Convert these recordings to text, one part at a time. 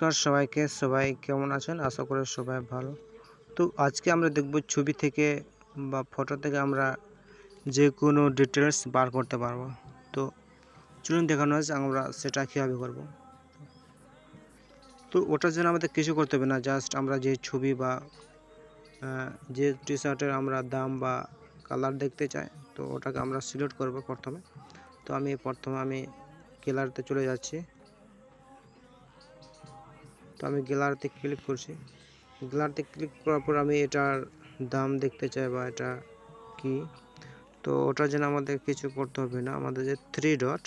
নমস্কার সবাইকে। সবাই কেমন আছেন? আশা করি সবাই ভালো। তো আজকে আমরা দেখব ছবি থেকে বা ফটো থেকে আমরা যে কোনো ডিটেলস বার করতে পারব। তো চলুন দেখানো হয়েছে আমরা সেটা কীভাবে করব। তো ওটার জন্য আমাদের কিছু করতে হবে না জাস্ট আমরা যে ছবি বা যে টি শার্টের আমরা দাম বা কালার দেখতে চাই, তো ওটাকে আমরা সিলেক্ট করব প্রথমে। তো আমি প্রথমে আমি কেলারতে চলে যাচ্ছি। তো আমি গ্যালারিতে ক্লিক করছি। গ্যালারিতে ক্লিক করার পর আমি এটার দাম দেখতে চাই বা এটা কি? তো ওটার জন্য আমাদের কিছু করতে হবে না, আমাদের যে থ্রি ডট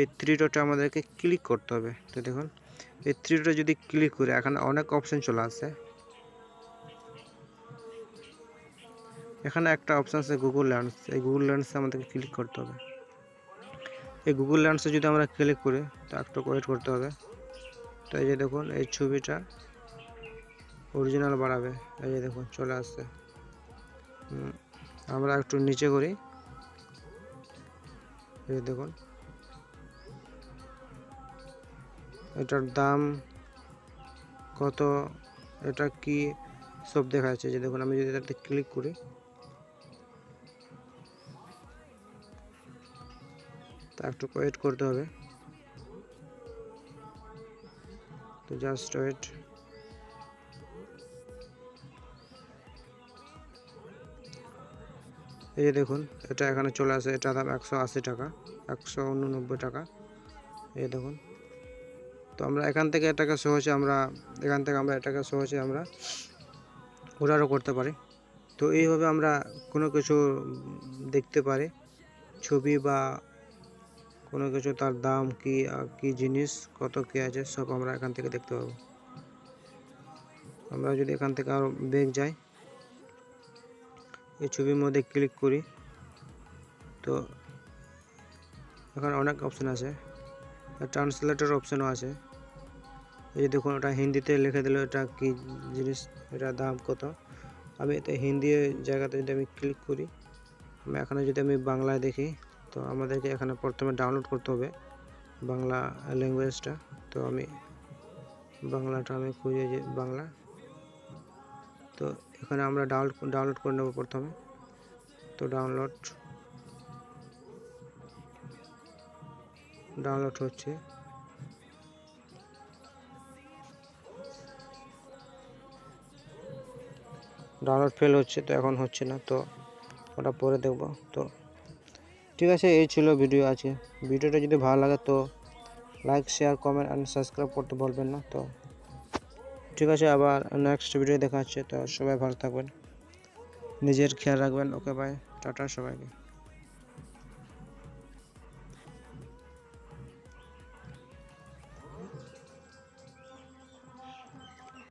এই থ্রি ডটে আমাদেরকে ক্লিক করতে হবে। তো দেখুন, এই থ্রি ডটে যদি ক্লিক করে, এখানে অনেক অপশন চলে আসে এখানে একটা অপশন আছে গুগল ল্যান্স এই গুগল ল্যান্সে আমাদেরকে ক্লিক করতে হবে। এই গুগল ল্যান্সে যদি আমরা ক্লিক করি, তো একটু ওয়েট করতে হবে। তো এই যে দেখুন, এই ছবিটা অরিজিনাল বাড়াবে এই যে দেখুন, চলে আসছে। আমরা একটু নিচে করি। এই দেখুন। এটার দাম কত, এটা কি সব দেখা যাচ্ছে যে দেখুন, আমি যদি এটাতে ক্লিক করি। তা একটু ওয়েট করতে হবে। তো জাস্ট ওয়েট এই যে দেখুন, এটা এখানে চলে আসে, এটা দাম একশো আশি টাকা, একশো উননব্বই টাকা। এই দেখুন, তো আমরা এখান থেকে এটাকে সহজে আমরা, এখান থেকে আমরা এটাকে সহজে আমরা অর্ডারও করতে পারি। তো এইভাবে আমরা কোনো কিছু দেখতে পারি, ছবি বা কোনো কিছু, তার দাম কি কি জিনিস, কত কি আছে, সব আমরা এখান থেকে দেখতে পাবো। আমরা যদি এখান থেকে আরও বেগ যাই, এই ছবির মধ্যে ক্লিক করি, তো এখানে অনেক অপশন আছে। ট্রান্সলেটর অপশনও আছে। এই দেখুন, ওটা হিন্দিতে লিখে দিল, এটা কি জিনিস, এটা দাম কত? আমি এতে হিন্দি জায়গাতে যদি আমি ক্লিক করি, আমি এখানে যদি আমি বাংলায় দেখি তো আমাদেরকে এখানে প্রথমে ডাউনলোড করতে হবে বাংলা ল্যাঙ্গুয়েজটা তো আমি বাংলাটা আমি খুঁজে যে বাংলা। তো এখানে আমরা ডাউনলোড ডাউনলোড করে নেব প্রথমে। তো ডাউনলোড ডাউনলোড হচ্ছে। ডাউনলোড ফেল হচ্ছে, তো এখন হচ্ছে না, তো ওটা পরে দেখব। তো ঠিক আছে, এই ছিল ভিডিও আছে ভিডিওটা যদি ভালো লাগে তো like share comment and subscribe করতে বলবেন না তো। ঠিক আছে, আবার নেক্সট ভিডিও দেখা হচ্ছে, তো সবাই ভালো থাকবেন। নিজের খেয়াল রাখবেন। ওকে বাই টাটা সবাইকে।